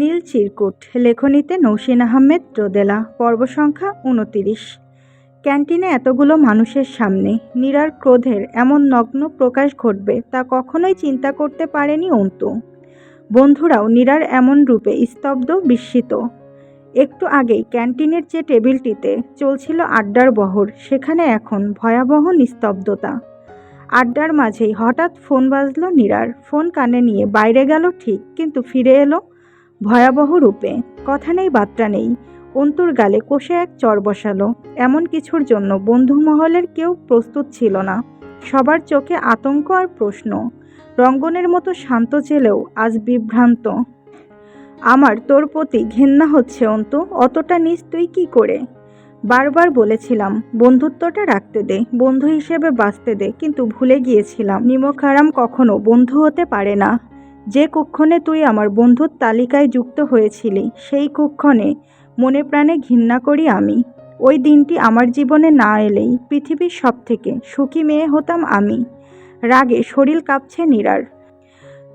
নীল চিরকুট, লেখনীতে নৌসিন আহমেদ রোদেলা, পর্ব সংখ্যা উনতিরিশ। ক্যান্টিনে এতগুলো মানুষের সামনে নীরার ক্রোধের এমন নগ্ন প্রকাশ ঘটবে তা কখনোই চিন্তা করতে পারেনি অন্তু। বন্ধুরাও নীরার এমন রূপে স্তব্ধ, বিস্মিত। একটু আগেই ক্যান্টিনের যে টেবিলটিতে চলছিল আড্ডার বহর, সেখানে এখন ভয়াবহ নিস্তব্ধতা। আড্ডার মাঝেই হঠাৎ ফোন বাজলো নীরার ফোন কানে নিয়ে বাইরে গেল ঠিক, কিন্তু ফিরে এলো ভয়াবহ রূপে। কথা নেই, বার্তা নেই। অন্তর গালে কষে এক চর বসালো। এমন কিছুর জন্য বন্ধু মহলের কেউ প্রস্তুত ছিল না। সবার চোখে আতঙ্ক আর প্রশ্ন। রঙ্গনের মতো শান্ত ছেলেও আজ বিভ্রান্ত। আমার তোর প্রতি ঘেন্না হচ্ছে, অন্তু। অতটা নিস তুই কি করে? বারবার বলেছিলাম, বন্ধুত্বটা রাখতে দে, বন্ধু হিসেবে বাঁচতে দে। কিন্তু ভুলে গিয়েছিলাম, নিমখারাম কখনো বন্ধু হতে পারে না। যে কুক্ষণে তুই আমার বন্ধুর তালিকায় যুক্ত হয়েছিলি, সেই কুক্ষণে মনে প্রাণে ঘৃণা করি আমি। ওই দিনটি আমার জীবনে না এলেই পৃথিবীর সব থেকে সুখী মেয়ে হতাম আমি। রাগে শরীর কাঁপছে নীরার।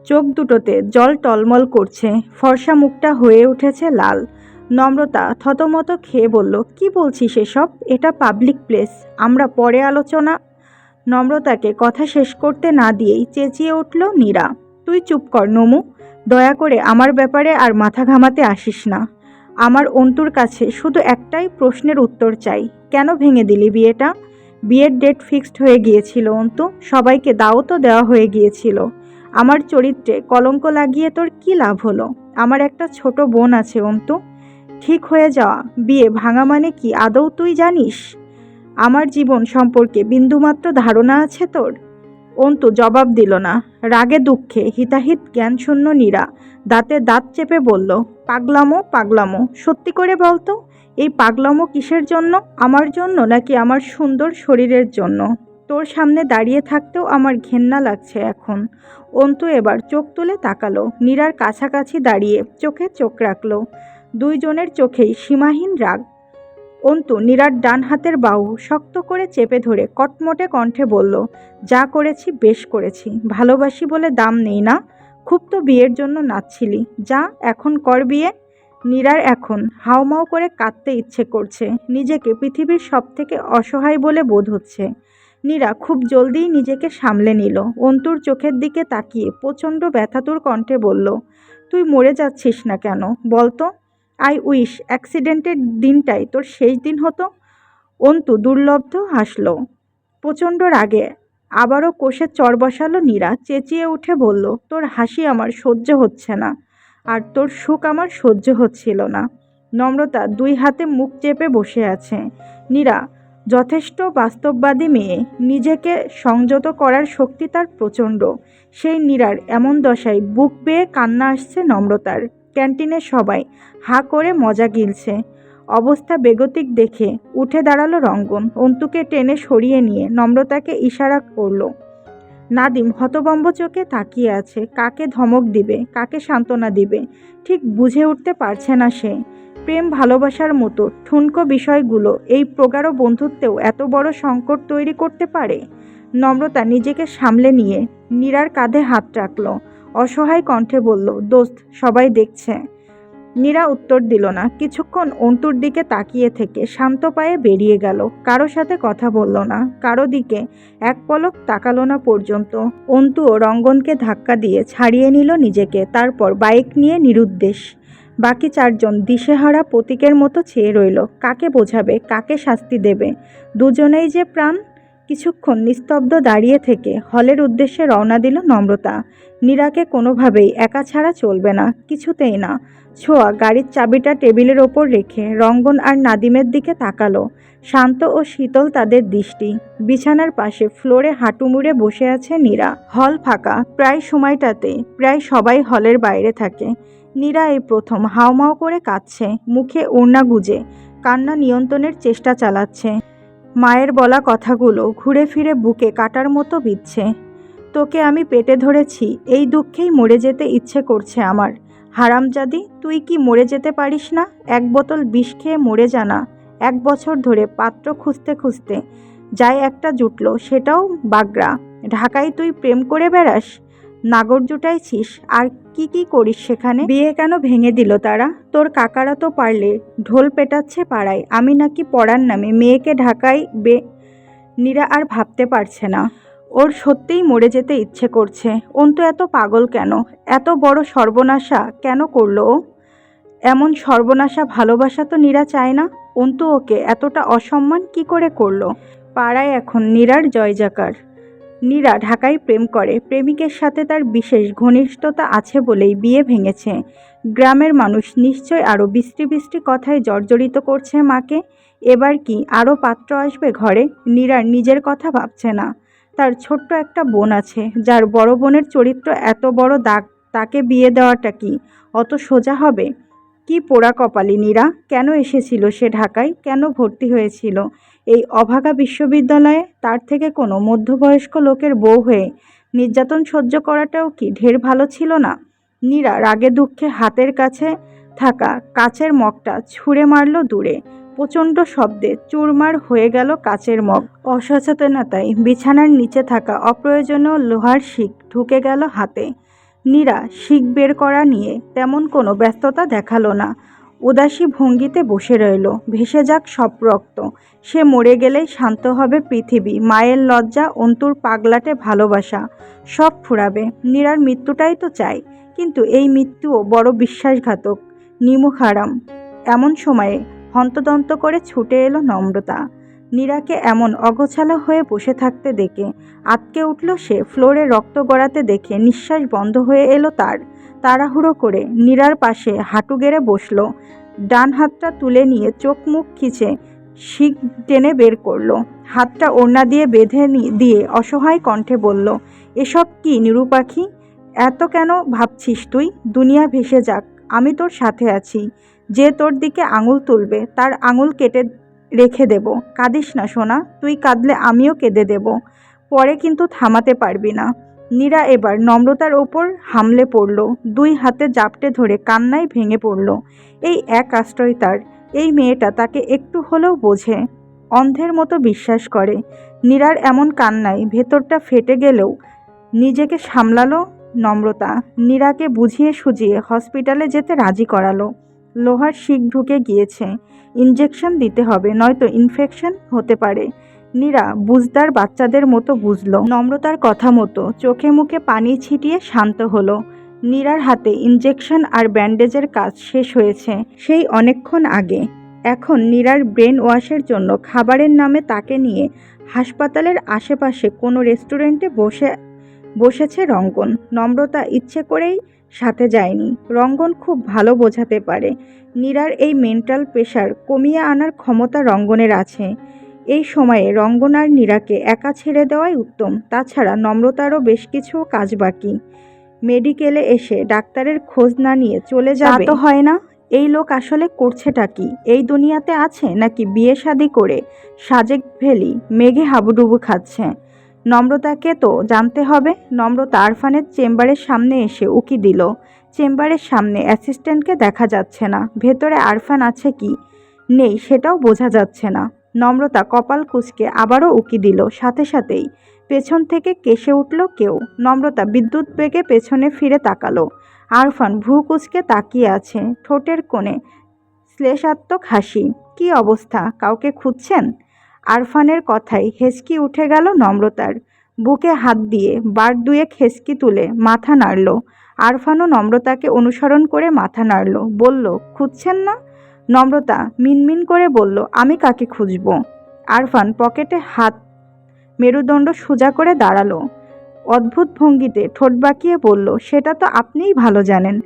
চোখ দুটোতে জল টলমল করছে, ফর্সা মুখটা হয়ে উঠেছে লাল। নম্রতা থতমত খেয়ে বলল, কি বলছিস এসব? এটা পাবলিক প্লেস, আমরা পরে আলোচনা নম্রতাকে কথা শেষ করতে না দিয়েই চেঁচিয়ে উঠল নীরা। তুই চুপ কর, নমু। দয়া করে আমার ব্যাপারে আর মাথা ঘামাতে আসিস না। আমার অন্তুর কাছে শুধু একটাই প্রশ্নের উত্তর চাই। কেন ভেঙে দিলি বিয়েটা? বিয়ের ডেট ফিক্সড হয়ে গিয়েছিল, অন্তু। সবাইকে দাওতো দেওয়া হয়ে গিয়েছিল। আমার চরিত্রে কলঙ্ক লাগিয়ে তোর কি লাভ হলো? আমার একটা ছোট বোন আছে, অন্তু। ঠিক হয়ে যাওয়া। বিয়ে ভাঙা মানে কি? আদৌ তুই জানিস? আমার জীবন সম্পর্কে বিন্দুমাত্র ধারণা আছে তোর? অন্তু জবাব দিল না। রাগে দুঃখে হিতাহিত জ্ঞানশূন্য নীরা দাঁতে দাঁত চেপে বলল, পাগলামো পাগলামো, সত্যি করে বলতো এই পাগলামো কিসের জন্য, আমার জন্য নাকি আমার সুন্দর শরীরের জন্য? তোর সামনে দাঁড়িয়ে থাকতেও আমার ঘেন্না লাগছে এখন। অন্তু এবার চোখ তুলে তাকালো, নীরার কাছাকাছি দাঁড়িয়ে চোখে চোখ রাখল। দুইজনের চোখেই সীমাহীন রাগ অন্তু নীরার ডান হাতের বাহু শক্ত করে চেপে ধরে কটমটে কণ্ঠে বলল, যা করেছি বেশ করেছি, ভালোবাসি বলে দাম নেই না। খুব তো বিয়ের জন্য নাচছিলি। যা, এখন কর বিয়ে? নীরার এখন হাউমাউ করে কাঁদতে ইচ্ছে করছে, নিজেকে পৃথিবীর সব থেকে অসহায় বলে বোধ হচ্ছে। নীরা খুব জলদিই নিজেকে সামলে নিল। অন্তুর চোখের দিকে তাকিয়ে প্রচণ্ড ব্যথাতুর কণ্ঠে বলল, তুই মরে যাচ্ছিস না কেন? বলতো আই উইশ অ্যাক্সিডেন্টের দিনটাই, তোর শেষ দিন হতো? অন্তু দুর্লব্ধ হাসল। প্রচণ্ড রাগে, আবারও কোষে চর বসালো নীরা, চেঁচিয়ে উঠে বলল, তোর হাসি আমার সহ্য হচ্ছে না, আর তোর সুখ আমার সহ্য হচ্ছিল না। নম্রতা দুই হাতে মুখ চেপে বসে আছে। নীরা, যথেষ্ট বাস্তববাদী মেয়ে, নিজেকে সংযত করার শক্তি তার প্রচণ্ড। সেই নীরার এমন দশায় বুক বেয়ে কান্না আসছে নম্রতার। ক্যান্টিনে সবাই হা করে মজা গিলছে। অবস্থা বেগতিক দেখে উঠে দাঁড়াল রঙ্গন। অন্তুকে টেনে সরিয়ে নিয়ে নম্রতাকে ইশারা করল। নাদিম হতবম্ব চোখে তাকিয়ে আছে। কাকে ধমক দিবে? কাকে সান্ত্বনা দিবে? ঠিক বুঝে উঠতে পারছে না সে। প্রেম ভালোবাসার মতো ঠুনকো বিষয়গুলো এই প্রগাঢ় বন্ধুত্বেও এত বড় সংকট তৈরি করতে পারে? নম্রতা নিজেকে সামলে নিয়ে নীরার কাঁধে হাত রাখল। অসহায় কণ্ঠে বলল, দোস্ত, সবাই দেখছে। নীরা উত্তর দিল না। কিছুক্ষণ অন্তুর দিকে তাকিয়ে থেকে শান্ত পায়ে বেরিয়ে গেল। কারও সাথে কথা বলল না। কারও দিকে এক পলক তাকালো না পর্যন্ত। অন্তু ও রঙ্গনকে ধাক্কা দিয়ে ছাড়িয়ে নিল নিজেকে, তারপর বাইক নিয়ে নিরুদ্দেশ। বাকি চারজন দিশেহারা প্রতীকের মতো চেয়ে রইল। কাকে বোঝাবে, কাকে শাস্তি দেবে? দুজনেই যে প্রাণ কিছুক্ষণ নিস্তব্ধ দাঁড়িয়ে থেকে হলের উদ্দেশ্যে রওনা দিল নম্রতা। নীরাকে কোনোভাবেই একা ছাড়া চলবে না, কিছুতেই না। ছোঁয়া গাড়ির চাবিটা টেবিলের ওপর রেখে রঙ্গন আর নাদিমের দিকে তাকালো। শান্ত ও শীতল তাদের দৃষ্টি। বিছানার পাশে ফ্লোরে হাঁটু মুড়ে বসে আছে নীরা। হল ফাঁকা, প্রায় সময়টাতে প্রায় সবাই হলের বাইরে থাকে। নীরা এই প্রথম হাওমাও করে কাঁদছে, মুখে ওড়না গুজে, কান্না নিয়ন্ত্রণের চেষ্টা চালাচ্ছে। মায়ের বলা কথাগুলো ঘুরে ফিরে বুকে কাটার মতো বিচ্ছে। তোকে আমি পেটে ধরেছি, এই দুঃখেই মরে যেতে ইচ্ছে করছে আমার। হারামজাদি, তুই কি মরে যেতে পারিস না? এক বোতল বিষ খেয়ে মরে জানা। এক বছর ধরে পাত্র খুঁজতে খুঁজতে। যাই একটা জুটলো, সেটাও বাগড়া। ঢাকায় তুই প্রেম করে বেড়াস? নাগর জুটাইছিস আর কি কি করিস সেখানে? বিয়ে কেন ভেঙে দিল তারা? তোর কাকারা তো পারলে, ঢোল পেটাচ্ছে পাড়ায়, আমি নাকি পড়ার নামে, মেয়েকে ঢাকায় বে, নীরা আর ভাবতে পারছে না। ওর সত্যিই মরে যেতে ইচ্ছে করছে। অন্তু এত পাগল কেন? এত বড় সর্বনাশা কেন করল ও? এমন সর্বনাশা ভালোবাসা তো নীরা চায় না? অন্তু ওকে এতটা অসম্মান কি করে করল? পাড়ায় এখন নীরার জয়জাকার। নীরা ঢাকায় প্রেম করে। প্রেমিকের সাথে তার বিশেষ ঘনিষ্ঠতা আছে বলেই বিয়ে ভেঙেছে। গ্রামের মানুষ নিশ্চয় আরও বৃষ্টি বৃষ্টি কথায় জর্জরিত করছে মাকে। এবার কি আরও পাত্র আসবে ঘরে? নীরার নিজের কথা ভাবছে না। তার ছোট্ট একটা বোন আছে, যার বড় বোনের চরিত্র এত বড় দাগ, তাকে বিয়ে দেওয়াটা কি? অত সোজা হবে? কি পোড়া কপালি নীরা? কেন এসেছিল সে ঢাকায়? কেন ভর্তি হয়েছিল? এই অভাগা বিশ্ববিদ্যালয়ে তার থেকে কোনো মধ্যবয়স্ক লোকের বউ হয়ে নির্যাতন সহ্য করাটাও কি ঢের ভালো ছিল না? নীরা রাগে দুঃখে হাতের কাছে থাকা কাচের মগটা ছুঁড়ে মারল দূরে। প্রচণ্ড শব্দে চুরমার হয়ে গেল কাচের মগ। অসচেতনতায় বিছানার নিচে থাকা অপ্রয়োজনীয় লোহার শিক ঢুকে গেল হাতে। নীরা শিক বের করা নিয়ে তেমন কোনো ব্যস্ততা দেখাল না। উদাসী ভঙ্গিতে বসে রইল। ভেসে যাক সব রক্ত। সে মরে গেলেই শান্ত হবে পৃথিবী। মায়ের লজ্জা, অন্তুর পাগলাটে ভালোবাসা, সব ফুরাবে। নীরার মৃত্যুটাই তো চাই। কিন্তু এই মৃত্যুও বড় বিশ্বাসঘাতক। নিমুখ হারাম। এমন সময়ে হন্তদন্ত করে ছুটে এলো নম্রতা। নীরাকে এমন অগোছালো হয়ে বসে থাকতে দেখে আটকে উঠল সে। ফ্লোরে রক্ত গড়াতে দেখে নিঃশ্বাস বন্ধ হয়ে এলো তার। তাড়াহুড়ো করে নীরার পাশে হাঁটু গেড়ে বসল। ডান হাতটা তুলে নিয়ে চোখ মুখ খিচে শিক টেনে বের করল। হাতটা ওড়না দিয়ে বেঁধে দিয়ে অসহায় কণ্ঠে বলল, এসব কি নিরুপাখি এত কেন ভাবছিস তুই? দুনিয়া ভেসে যাক, আমি তোর সাথে আছি। যে তোর দিকে আঙুল তুলবে, তার আঙুল কেটে রেখে দেব। কাঁদিস না সোনা, তুই কাঁদলে আমিও কেঁদে দেব। পরে কিন্তু থামাতে পারবি না। নীরা এবার নম্রতার ওপর হামলে পড়ল। দুই হাতে জাপটে ধরে কান্নায় ভেঙে পড়ল। এই এক আশ্রয় তার। এই মেয়েটা তাকে একটু হলেও বোঝে, অন্ধের মতো বিশ্বাস করে। নীরার এমন কান্নায় ভেতরটা ফেটে গেলেও নিজেকে সামলালো নম্রতা। নীরাকে বুঝিয়ে সুঝিয়ে হসপিটালে যেতে রাজি করালো। লোহার শিক ঢুকে গিয়েছে। ইঞ্জেকশন দিতে হবে, নয়তো ইনফেকশন হতে পারে। নীরা বুঝদার বাচ্চাদের মতো বুঝলো। নম্রতার কথা মতো চোখে মুখে পানি ছিটিয়ে শান্ত হলো। নীরার হাতে ইঞ্জেকশন আর ব্যান্ডেজের কাজ শেষ হয়েছে, সেই অনেকক্ষণ আগে। এখন নীরার ব্রেন ওয়াশের জন্য খাবারের নামে তাকে নিয়ে হাসপাতালের আশেপাশে কোনো রেস্টুরেন্টে বসে, বসেছে রঙ্গন। নম্রতা ইচ্ছে করেই সাথে যায়নি। রঙ্গন খুব ভালো বোঝাতে পারে। নীরার এই মেন্টাল প্রেশার কমিয়ে আনার ক্ষমতা রঙ্গনের আছে। এই সময়ে রঙ্গনার নীরাকে একা ছেড়ে দেওয়াই উত্তম তাছাড়া নম্রতারও বেশ কিছু কাজ বাকি। মেডিকেলে এসে ডাক্তারের খোঁজ না নিয়ে চলে যাবে। তো হয় না। এই লোক আসলে করছেটা কি? এই দুনিয়াতে আছে নাকি বিয়ে শাদি করে সাজেক ভেলি মেঘে হাবুডুবু খাচ্ছে? নম্রতাকে তো জানতে হবে। নম্রতা আরফানের চেম্বারের সামনে এসে উকি দিল। চেম্বারের সামনে অ্যাসিস্ট্যান্টকে দেখা যাচ্ছে না। ভেতরে আরফান আছে কি? নেই সেটাও বোঝা যাচ্ছে না। নম্রতা কপাল কুচকে আবারও উকি দিল। সাথে সাথেই পেছন থেকে কেসে উঠল কেউ। নম্রতা বিদ্যুৎ বেগে পেছনে ফিরে তাকালো। আরফান ভ্রু কুচকে তাকিয়ে আছে ঠোঁটের কোণে শ্লেষাত্মক হাসি। কি অবস্থা? কাউকে খুঁজছেন? আরফানের কথায় হেসকি উঠে গেল নম্রতার। বুকে হাত দিয়ে বার দুয়েক হেসকি তুলে মাথা নাড়ল। আরফানও নম্রতাকে অনুসরণ করে মাথা নাড়ল। বলল, খুঁজছেন না? নম্রতা মিনমিন করে বলল, আমি কাকে খুঁজব? আরফান পকেটে হাত মেরুদণ্ড সোজা করে দাঁড়াল। অদ্ভুত ভঙ্গিতে ঠোঁট বাঁকিয়ে বলল, সেটা তো আপনিই ভালো জানেন।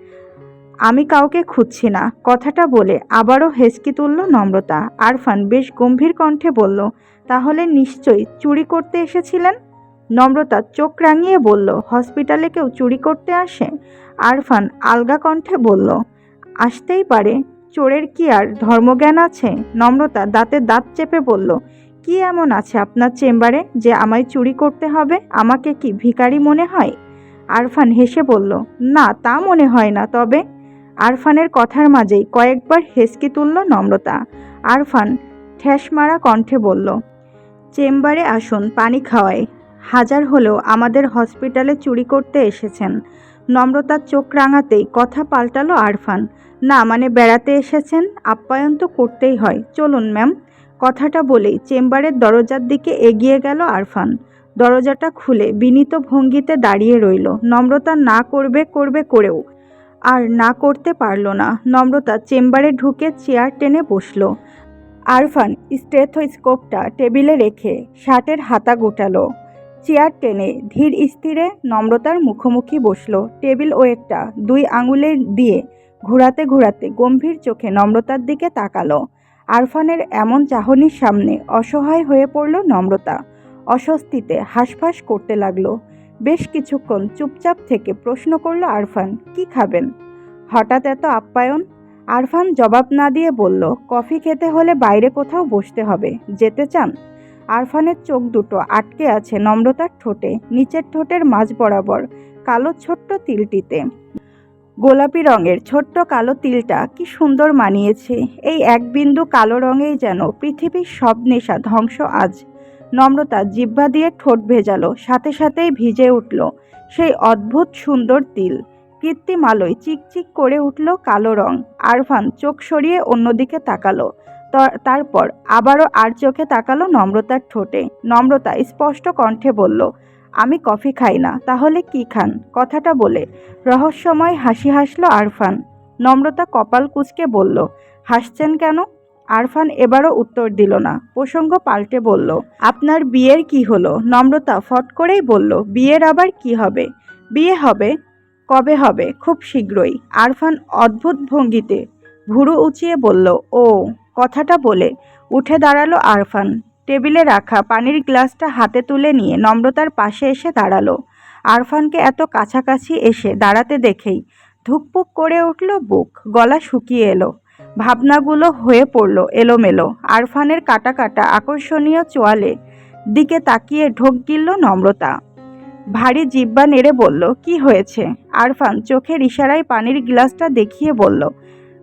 আমি কাউকে খুঁজছি না। কথাটা বলে আবারও হেসকি তুলল নম্রতা। আরফান বেশ গম্ভীর কণ্ঠে বলল, তাহলে নিশ্চয়ই চুরি করতে এসেছিলেন? নম্রতা চোখ রাঙিয়ে বলল, হসপিটালে কেউ চুরি করতে আসে? আরফান আলগা কণ্ঠে বলল, আসতেই পারে। চোরের কি আর ধর্মজ্ঞান আছে? নম্রতা দাঁতে দাঁত চেপে বলল, কি এমন আছে আপনার চেম্বারে যে আমায় চুরি করতে হবে? আমাকে কি ভিখারি মনে হয়? আরফান হেসে বলল, না, তা মনে হয় না, তবে? আরফানের কথার মাঝেই কয়েকবার হেসকি তুলল নম্রতা। আরফান ঠ্যাস মারা কণ্ঠে বলল, চেম্বারে আসুন, পানি খাওয়ায় হাজার হলেও আমাদের হসপিটালে চুরি করতে এসেছেন। নম্রতার চোখ রাঙাতেই কথা পাল্টালো আরফান। না মানে বেড়াতে এসেছেন? আপ্যায়ন তো করতেই হয়। চলুন, ম্যাম। কথাটা বলেই চেম্বারের দরজার দিকে এগিয়ে গেল আরফান। দরজাটা খুলে বিনীত ভঙ্গিতে দাঁড়িয়ে রইল। নম্রতা না করবে করবে করেও। আর না করতে পারল না। নম্রতা চেম্বারে ঢুকে চেয়ার টেনে বসল। আরফান স্টেথোস্কোপটা টেবিলে রেখে শার্টের হাতা গোটালো। চেয়ার টেনে ধীর স্থিরে নম্রতার মুখোমুখি বসল। টেবিল ওয়েটটা দুই আঙুলে দিয়ে ঘোরাতে ঘোরাতে গম্ভীর চোখে নম্রতার দিকে তাকালো। আরফানের এমন চাহনির সামনে অসহায় হয়ে পড়ল নম্রতা। অস্বস্তিতে হাঁসফাঁস করতে লাগল। বেশ কিছুক্ষণ চুপচাপ থেকে প্রশ্ন করল আরফান, কি খাবেন? হঠাৎ এত আপ্যায়ন? আরফান জবাব না দিয়ে বলল, কফি খেতে হলে বাইরে কোথাও বসতে হবে। যেতে চান? আরফানের চোখ দুটো আটকে আছে নম্রতার ঠোঁটে, নিচের ঠোঁটের মাঝ বরাবর কালো ছোট্ট তিলটিতে। গোলাপি রঙের ছোট্ট কালো তিলটা কি সুন্দর মানিয়েছে। এই এক বিন্দু কালো রঙেই যেন পৃথিবীর সব নেশা ধ্বংস আজ। নম্রতা জিহ্বা দিয়ে ঠোঁট ভেজালো, সাথে সাথেই ভিজে উঠল সেই অদ্ভুত সুন্দর তিল। কৃত্রিম আলোয় চিকচিক করে উঠল কালো রং। আরফান চোখ সরিয়ে অন্যদিকে তাকালো। তারপর আবারও আর চোখে তাকালো নম্রতার ঠোঁটে। নম্রতা স্পষ্ট কণ্ঠে বলল আমি কফি খাই না, তাহলে কি খান? কথাটা বলে রহস্যময় হাসি হাসলো আরফান। নম্রতা কপাল কুঁচকে বলল, হাসছেন কেন? আরফান এবারও উত্তর দিল না। প্রসঙ্গ পাল্টে বলল, আপনার বিয়ের কি হলো? নম্রতা ফট করেই বলল, বিয়ের আবার কি হবে? বিয়ে হবে? কবে হবে? খুব শীঘ্রই। আরফান অদ্ভুত ভঙ্গিতে ভুরু উঁচিয়ে বলল, ও। কথাটা বলে উঠে দাঁড়াল আরফান। টেবিলে রাখা পানির গ্লাসটা হাতে তুলে নিয়ে নম্রতার পাশে এসে দাঁড়াল। আরফানকে এত কাছাকাছি এসে দাঁড়াতে দেখেই ধুকপুক করে উঠল বুক, গলা শুকিয়ে এলো। ভাবনাগুলো হয়ে পড়ল এলোমেলো। আরফানের কাটা কাটা আকর্ষণীয় চোয়ালে দিকে তাকিয়ে ঢোক গিলল নম্রতা। ভারী জিব্বা নেড়ে বলল, কি হয়েছে? আরফান চোখের ইশারায় পানির গ্লাসটা দেখিয়ে বলল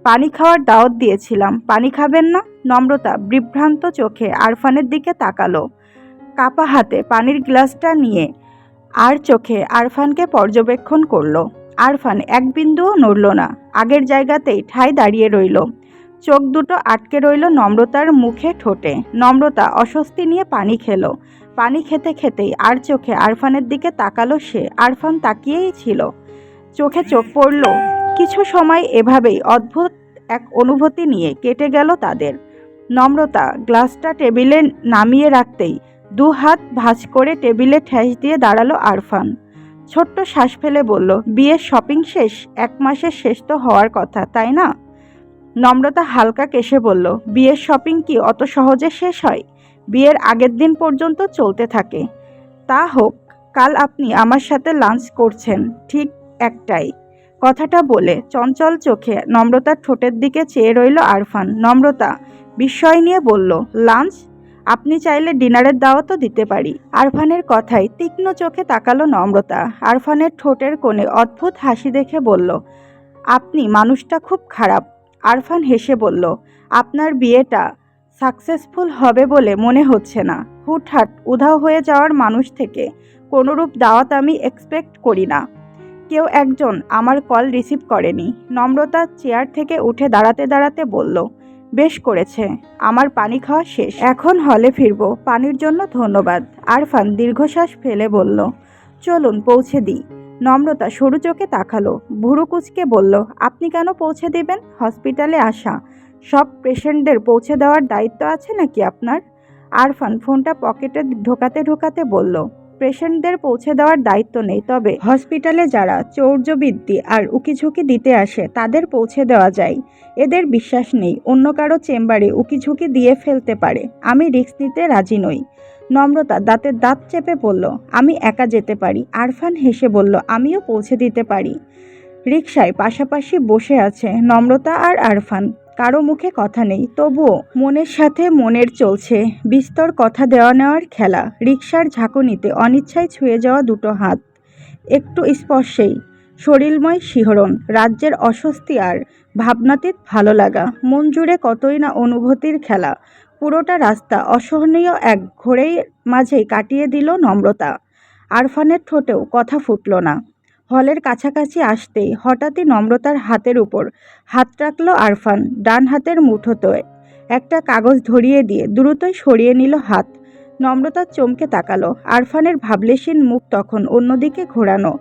পানি খাওয়ার দাওয়াত দিয়েছিলাম। পানি খাবেন না? নম্রতা, বিভ্রান্ত চোখে আরফানের দিকে তাকালো। কাপা হাতে পানির গ্লাসটা নিয়ে আর চোখে আরফানকে পর্যবেক্ষণ করল। আরফান এক বিন্দুও নড়ল না। আগের জায়গাতেই ঠাই দাঁড়িয়ে রইল। চোখ দুটো আটকে রইল নম্রতার মুখে ঠোঁটে। নম্রতা অস্বস্তি নিয়ে পানি খেলো। পানি খেতে খেতেই আর চোখে আরফানের দিকে তাকালো সে। আরফান তাকিয়েই ছিল। চোখে চোখ পড়ল কিছু সময় এভাবেই অদ্ভুত এক অনুভূতি নিয়ে কেটে গেল তাদের। নম্রতা গ্লাসটা টেবিলে নামিয়ে রাখতেই দু হাত ভাঁজ করে টেবিলে ঠেস দিয়ে দাঁড়াল আরফান। ছোট্ট শ্বাস ফেলে বলল, বিয়ের শপিং শেষ? এক মাসের শেষ তো হওয়ার কথা, তাই না? নম্রতা হালকা কেসে বলল, বিয়ের শপিং কি অত সহজে শেষ হয়? বিয়ের আগের দিন পর্যন্ত চলতে থাকে। তা হোক, কাল আপনি আমার সাথে লাঞ্চ করছেন, ঠিক একটাই। কথাটা বলে চঞ্চল চোখে নম্রতার ঠোঁটের দিকে চেয়ে রইল আরফান। নম্রতা, বিস্ময় নিয়ে বলল, লাঞ্চ? আপনি চাইলে ডিনারের দাওয়াতও দিতে পারি। আরফানের কথায় তীক্ষ্ণ চোখে তাকালো নম্রতা। আরফানের ঠোঁটের কোণে অদ্ভুত হাসি দেখে বলল, আপনি মানুষটা খুব খারাপ। আরফান হেসে বলল, আপনার বিয়েটা সাকসেসফুল হবে বলে মনে হচ্ছে না। হুটহাট উধাও হয়ে যাওয়ার মানুষ থেকে কোনোরূপ দাওয়াত আমি এক্সপেক্ট করি না। কেউ একজন আমার কল রিসিভ করেনি। নম্রতা চেয়ার থেকে উঠে দাঁড়াতে দাঁড়াতে বলল, বেশ করেছে, আমার পানি খাওয়া শেষ। এখন হলে ফিরবো। পানির জন্য ধন্যবাদ। আরফান দীর্ঘশ্বাস ফেলে বলল, চলুন, পৌঁছে দিই। নম্রতা সরু চোখে তাকালো, ভুরু কুচকে বলল, আপনি কেন পৌঁছে দেবেন? হসপিটালে আসা। সব পেশেন্টদের পৌঁছে দেওয়ার দায়িত্ব আছে নাকি আপনার? আরফান ফোনটা পকেটে ঢোকাতে ঢোকাতে বলল পেশেন্টদের পৌঁছে দেওয়ার দায়িত্ব নেই। তবে হসপিটালে যারা চৌর্যবৃত্তি আর উকিঝুঁকি দিতে আসে, তাদের পৌঁছে দেওয়া যায়। এদের বিশ্বাস নেই, অন্য কারও চেম্বারে উকিঝুঁকি দিয়ে ফেলতে পারে। আমি রিস্ক নিতে রাজি নই। নম্রতা দাঁতের দাঁত চেপে বলল, আমি একা যেতে পারি। আরফান হেসে বলল, আমিও পৌঁছে দিতে পারি। রিকশায় পাশাপাশি বসে আছে নম্রতা আর আরফান। কারও মুখে কথা নেই, তবুও মনের সাথে মনের চলছে। বিস্তর কথা দেওয়া নেওয়ার খেলা রিকশার ঝাঁকুনিতে অনিচ্ছায় ছুঁয়ে যাওয়া দুটো হাত। একটু স্পর্শেই, শরীরময় শিহরণ, রাজ্যের অস্বস্তি আর ভাবনাতীত ভালো লাগা। মন জুড়ে কতই না অনুভূতির খেলা, পুরোটা রাস্তা অসহনীয় এক ঘোরেই মাঝেই কাটিয়ে দিল নম্রতা। আরফানের ঠোঁটেও কথা ফুটল না। হলের কাছাকাছি আসতেই হঠাৎই নম্রতার হাতের উপর হাত রাখল আরফান, ডান হাতের মুঠোতে একটা কাগজ ধরিয়ে দিয়ে দ্রুতই সরিয়ে নিল হাত। নম্রতা চমকে তাকালো। আরফানের ভাবলেশীন মুখ তখন অন্যদিকে ঘোরানো।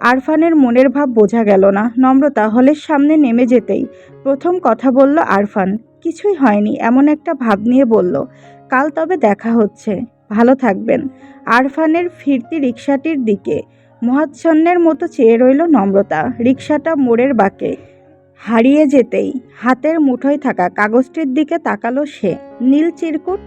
আরফানের মনের ভাব বোঝা গেল না। নম্রতা হলের সামনে নেমে যেতেই প্রথম কথা বলল আরফান, কিছুই হয়নি, এমন একটা ভাব নিয়ে বলল। কাল তবে দেখা হচ্ছে। ভালো থাকবেন। আরফানের ফিরতি রিক্সাটির দিকে মহাচ্ছন্নের মতো চেয়ে রইল নম্রতা, রিক্সাটা মোড়ের বাঁকে। হারিয়ে যেতেই হাতের মুঠোয় থাকা কাগজটির দিকে তাকালো সে, নীল চিরকুট